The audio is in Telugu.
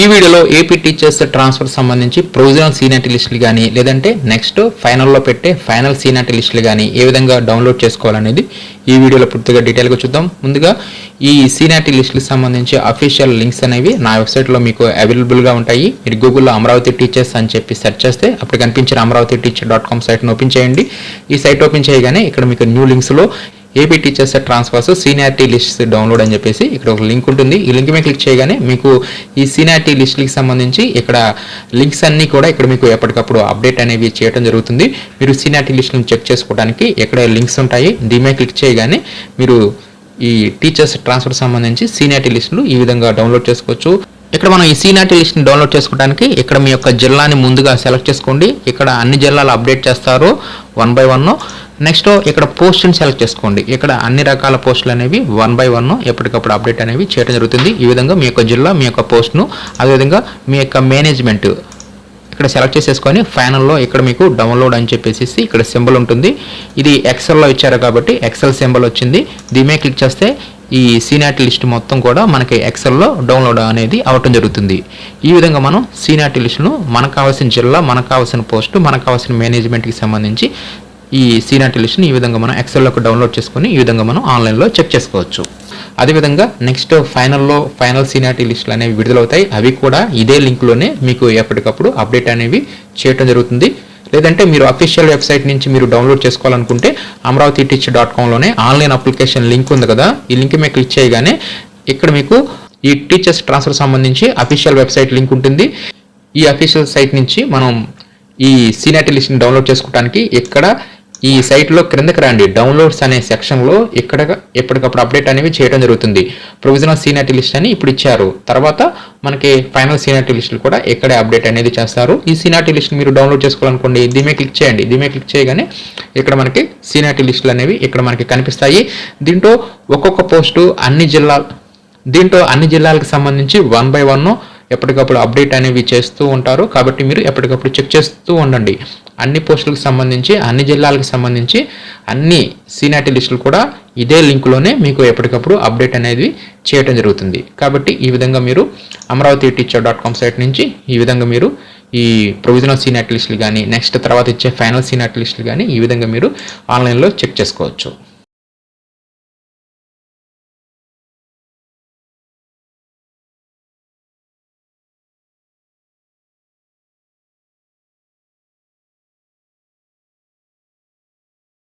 ఈ వీడియోలో ఏపీ టీచర్స్ ట్రాన్స్ఫర్ సంబంధించి ప్రొవిజనల్ సీనియారిటీ లిస్టులు కానీ లేదంటే నెక్స్ట్ ఫైనల్లో పెట్టే ఫైనల్ సీనియారిటీ లిస్టులు కానీ ఏ విధంగా డౌన్లోడ్ చేసుకోవాలనేది ఈ వీడియోలో పూర్తిగా డీటెయిల్గా చూద్దాం. ముందుగా ఈ సీనియర్టీ లిస్టులకు సంబంధించి అఫీషియల్ లింక్స్ అనేవి నా వెబ్సైట్లో మీకు అవైలబుల్గా ఉంటాయి. మీరు గూగుల్లో అమరావతి టీచర్స్ అని చెప్పి సెర్చ్ చేస్తే అప్పుడు కనిపించిన అమరావతి టీచర్ డాట్ కామ్ సైట్ను ఓపెన్ చేయండి. ఈ సైట్ ఓపెన్ చేయగానే ఇక్కడ మీకు new లింక్స్లో AP teachers transfers seniority list download అని చెప్పేసి ఇక్కడ ఒక లింక్ ఉంటుంది. ఈ లింక్ మీద క్లిక్ చేయగానే మీకు ఈ సీనియారిటీ లిస్ట్కి సంబంధించి ఇక్కడ లింక్స్ అన్నీ కూడా ఇక్కడ మీకు ఎప్పటికప్పుడు అప్డేట్ అనేవి చేయడం జరుగుతుంది. మీరు సీనియారిటీ లిస్ట్ని చెక్ చేసుకోవడానికి ఇక్కడ లింక్స్ ఉంటాయి దీని మీద క్లిక్ చేయగానే మీరు ఈ టీచర్స్ ట్రాన్స్ఫర్ సంబంధించి సీనియారిటీ లిస్టులు ఈ విధంగా డౌన్లోడ్ చేసుకోవచ్చు. ఇక్కడ మనం ఈ సీనాటి లిస్ట్ని డౌన్లోడ్ చేసుకోవడానికి ఇక్కడ మీ యొక్క జిల్లాని ముందుగా సెలెక్ట్ చేసుకోండి. ఇక్కడ అన్ని జిల్లాలు అప్డేట్ చేస్తారు వన్ బై వన్ నెక్స్ట్ ఇక్కడ పోస్ట్ని సెలెక్ట్ చేసుకోండి. ఇక్కడ అన్ని రకాల పోస్టులు అనేవి వన్ బై వన్ ఎప్పటికప్పుడు అప్డేట్ అనేవి చేయడం జరుగుతుంది. ఈ విధంగా మీ యొక్క జిల్లా మీ యొక్క పోస్ట్ను అదేవిధంగా మీ యొక్క మేనేజ్మెంట్ ఇక్కడ సెలెక్ట్ చేసేసుకొని ఫైనల్లో ఇక్కడ మీకు డౌన్లోడ్ అని చెప్పేసి ఇక్కడ సింబల్ ఉంటుంది. ఇది ఎక్సెల్లో ఇచ్చారు కాబట్టి ఎక్సెల్ సింబల్ వచ్చింది. దీని క్లిక్ చేస్తే ఈ సీనాట్ లిస్ట్ మొత్తం కూడా మనకి ఎక్సెల్లో డౌన్లోడ్ అనేది అవటం జరుగుతుంది. ఈ విధంగా మనం సీనాట్ లిస్టును మనకు కావాల్సిన జిల్లా మనకు కావాల్సిన పోస్టు మనకు కావాల్సిన మేనేజ్మెంట్కి సంబంధించి ఈ సీనాట్ లిస్ట్ని ఈ విధంగా మనం ఎక్సెల్లోకి డౌన్లోడ్ చేసుకొని ఈ విధంగా మనం ఆన్లైన్లో చెక్ చేసుకోవచ్చు. అదేవిధంగా నెక్స్ట్ ఫైనల్లో ఫైనల్ సీనియారిటీ లిస్టులు అనేవి విడుదలవుతాయి. అవి కూడా ఇదే లింక్లోనే మీకు ఎప్పటికప్పుడు అప్డేట్ అనేవి చేయటం జరుగుతుంది. లేదంటే మీరు అఫీషియల్ వెబ్సైట్ నుంచి మీరు డౌన్లోడ్ చేసుకోవాలనుకుంటే అమరావతి టీచ్ డాట్ కామ్లోనే ఆన్లైన్ అప్లికేషన్ లింక్ ఉంది కదా. ఈ లింక్ మీద క్లిక్ చేయగానే ఇక్కడ మీకు ఈ టీచర్స్ ట్రాన్స్ఫర్ సంబంధించి అఫీషియల్ వెబ్సైట్ లింక్ ఉంటుంది. ఈ అఫీషియల్ సైట్ నుంచి మనం ఈ సీనియారిటీ లిస్ట్ని డౌన్లోడ్ చేసుకోవడానికి ఇక్కడ ఈ సైట్లో క్రిందకి రండి. డౌన్లోడ్స్ అనే సెక్షన్లో ఇక్కడ ఎప్పటికప్పుడు అప్డేట్ అనేవి చేయడం జరుగుతుంది. ప్రొవిజనల్ సీనియారిటీ లిస్ట్ అని ఇప్పుడు ఇచ్చారు. తర్వాత మనకి ఫైనల్ సీనియారిటీ లిస్టులు కూడా ఇక్కడే అప్డేట్ అనేది చేస్తారు. ఈ సీనియారిటీ లిస్ట్ మీరు డౌన్లోడ్ చేసుకోవాలనుకోండి దీమే క్లిక్ చేయండి. దీమే క్లిక్ చేయగానే ఇక్కడ మనకి సీనియారిటీ లిస్టులు అనేవి ఇక్కడ మనకి కనిపిస్తాయి. దీంట్లో ఒక్కొక్క పోస్టు అన్ని జిల్లా దీంట్లో అన్ని జిల్లాలకు సంబంధించి వన్ బై వన్ ఎప్పటికప్పుడు అప్డేట్ అనేవి చేస్తూ ఉంటారు. కాబట్టి మీరు ఎప్పటికప్పుడు చెక్ చేస్తూ ఉండండి. అన్ని పోస్టులకు సంబంధించి అన్ని జిల్లాలకు సంబంధించి అన్ని సీనాటి లిస్టులు కూడా ఇదే లింక్లోనే మీకు ఎప్పటికప్పుడు అప్డేట్ అనేది చేయడం జరుగుతుంది. కాబట్టి ఈ విధంగా మీరు Amaravati teacher dot com site నుంచి ఈ విధంగా మీరు ఈ ప్రొవిజనల్ సీనియారిటీ లిస్టులు కానీ నెక్స్ట్ తర్వాత ఇచ్చే ఫైనల్ సీనియారిటీ లిస్టులు కానీ ఈ విధంగా మీరు ఆన్లైన్లో చెక్ చేసుకోవచ్చు.